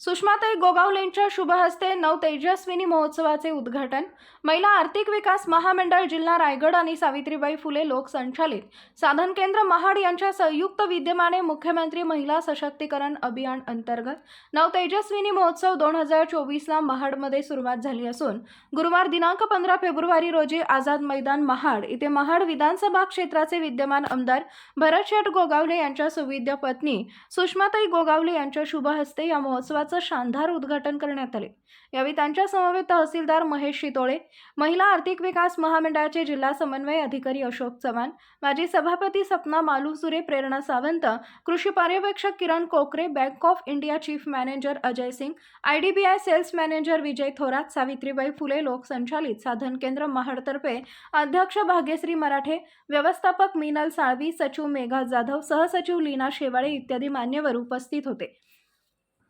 सुषमाताई गोगावलेंच्या शुभ हस्ते नव तेजस्विनी महोत्सवाचे उद्घाटन. महिला आर्थिक विकास महामंडळ जिल्हा रायगड आणि सावित्रीबाई फुले लोकसंचालित. साधन केंद्र महाड यांच्या संयुक्त विद्यमाने मुख्यमंत्री महिला सशक्तीकरण अभियान अंतर्गत. नव तेजस्विनी महोत्सव दोन हजार चोवीसला महाडमध्ये सुरुवात झाली असून गुरुवार दिनांक पंधरा फेब्रुवारी रोजी आझाद मैदान महाड इथे महाड विधानसभा क्षेत्राचे विद्यमान आमदार भरत शेठ गोगावले यांच्या सुविद्य पत्नी सुषमाताई गोगावले यांच्या शुभ हस्ते या महोत्सवाचं शानदार उद्घाटन करण्यात आले. यावेळी त्यांच्या समवेत तहसीलदार महेश शितोळे महिला आर्थिक विकास महामंडळाचे जिल्हा समन्वय अधिकारी अशोक चव्हाण माजी सभापती सपना मालुसुरे प्रेरणा सावंत कृषी पर्यवेक्षक Kiran Kokare bank of India chief manager Ajay Singh I D B I sales manager Vijay Thorat Savitribai Phule लोकसंचालित साधन केंद्र महाडतर्फे अध्यक्ष भाग्यश्री मराठे व्यवस्थापक मीनल साळवी सचिव मेघा जाधव सहसचिव लीना शेवाळे इत्यादी मान्यवर उपस्थित होते.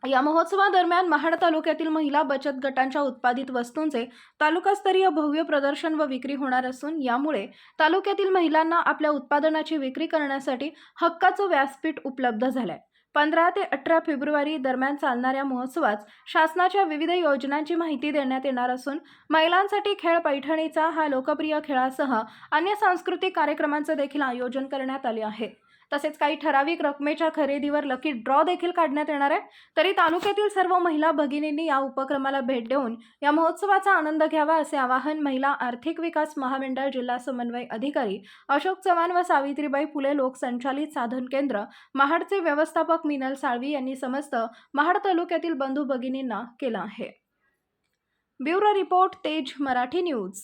या महोत्सवादरम्यान महाड तालुक्यातील महिला बचत गटांच्या उत्पादित वस्तूंचे तालुकास्तरीय भव्य प्रदर्शन व विक्री होणार असून यामुळे तालुक्यातील महिलांना आपल्या उत्पादनाची विक्री करण्यासाठी हक्काचं व्यासपीठ उपलब्ध झालंय. पंधरा ते अठरा फेब्रुवारी दरम्यान चालणाऱ्या महोत्सवात शासनाच्या विविध योजनांची माहिती देण्यात येणार असून महिलांसाठी खेळ पैठणीचा हा लोकप्रिय खेळासह अन्य सांस्कृतिक कार्यक्रमांचं देखील आयोजन करण्यात आले आहे. तसेच काही ठराविक रकमेच्या खरेदीवर लकी ड्रॉ देखील काढण्यात येणार आहे. तरी तालुक्यातील सर्व महिला भगिनींनी या उपक्रमाला भेट देऊन या महोत्सवाचा आनंद घ्यावा असे आवाहन महिला आर्थिक विकास महामंडळ जिल्हा समन्वय अधिकारी अशोक चव्हाण व सावित्रीबाई फुले लोकसंचालित साधन केंद्र महाडचे व्यवस्थापक मिनल साळवी यांनी समस्त महाड तालुक्यातील बंधू भगिनींना केलं आहे. Bureau report Tej Marathi news.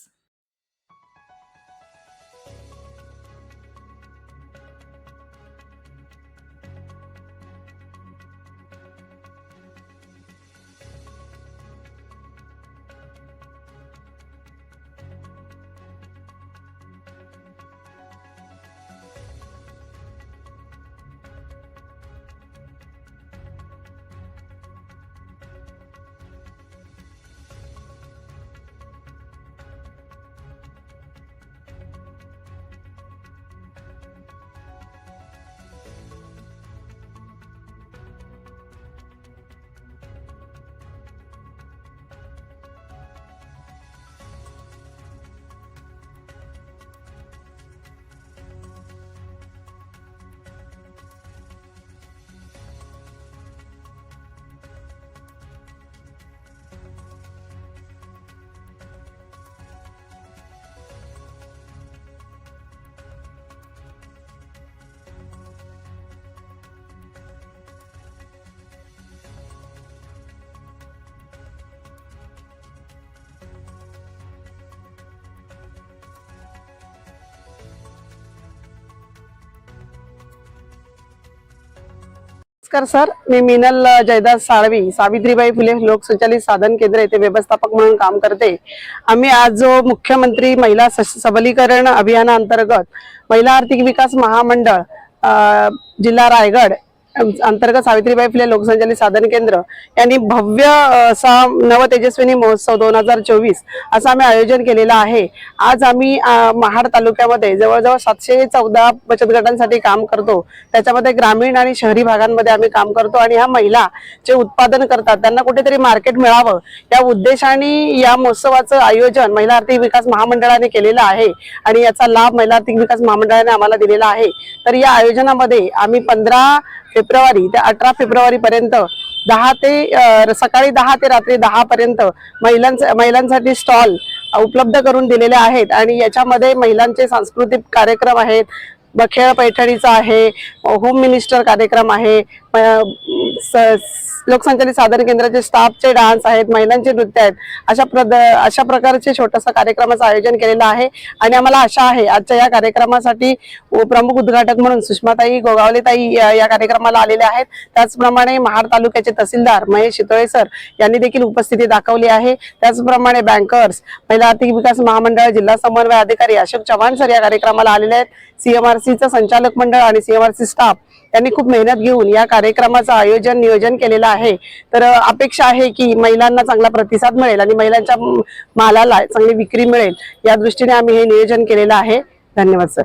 नमस्कार सर मी मिनल जयदास साळवी सावित्रीबाई फुले लोकसंचालित साधन केंद्र येथे व्यवस्थापक म्हणून काम करते. आम्ही आज जो मुख्यमंत्री महिला सबलीकरण सबलीकरण अभियानाअंतर्गत महिला आर्थिक विकास महामंडळ जिल्हा रायगड अंतर्गत सावित्रीबाई फुले लोकसंचालित साधन केंद्र यांनी भव्य असा नव तेजस्विनी महोत्सव दोन हजार चोवीस असं आम्ही आयोजन केलेलं आहे. आज आम्ही महाड तालुक्यामध्ये जवळजवळ सातशे चौदा बचत गटांसाठी काम करतो. त्याच्यामध्ये ग्रामीण आणि शहरी भागांमध्ये आम्ही काम करतो आणि ह्या महिला जे उत्पादन करतात त्यांना कुठेतरी मार्केट मिळावं. या उद्देशाने या महोत्सवाचं आयोजन महिला आर्थिक विकास महामंडळाने केलेलं आहे आणि याचा लाभ महिला आर्थिक विकास महामंडळाने आम्हाला दिलेला आहे. तर या आयोजनामध्ये आम्ही पंधरा फेब्रुवारी ते अठरा फेब्रुवारी पर्यंत दहा ते सकाळी दहा ते रात्री दहा पर्यंत महिलांचा महिलांसाठी स्टॉल उपलब्ध करून दिलेले आहेत. आणि याच्यामध्ये महिलांचे सांस्कृतिक कार्यक्रम आहेत. बखेळ खेळ पैठणीचा आहे होम मिनिस्टर कार्यक्रम आहे. स- लोकसंचालित साधन केंद्राचे स्टाफचे डान्स आहेत महिलांचे नृत्य आहेत अशा प्रद अशा प्रकारचे छोटंसं कार्यक्रमाचं आयोजन केलेलं आहे. आणि आम्हाला आशा आहे आजच्या या कार्यक्रमासाठी प्रमुख उद्घाटक म्हणून सुषमाताई गोगावलेताई या या कार्यक्रमाला आलेल्या आहेत. त्याचप्रमाणे महाड तालुक्याचे तहसीलदार महेश शितोळे सर यांनी देखील उपस्थिती दाखवली आहे. त्याचप्रमाणे बँकर्स महिला आर्थिक विकास महामंडळ जिल्हा समन्वय अधिकारी अशोक चव्हाण सर या कार्यक्रमाला आलेले आहेत. सीएमआरसीचं संचालक मंडळ आणि सीएमआरसी स्टाफ यांनी खूप मेहनत घेऊन या कार्यक्रमाचं आयोजन नियोजन केलेलं आहे. तर अपेक्षा आहे की महिलांना चांगला प्रतिसाद मिळेल आणि महिलांच्या मालाला चांगली विक्री मिळेल. या दृष्टीने आम्ही हे नियोजन केलेलं आहे. धन्यवाद सर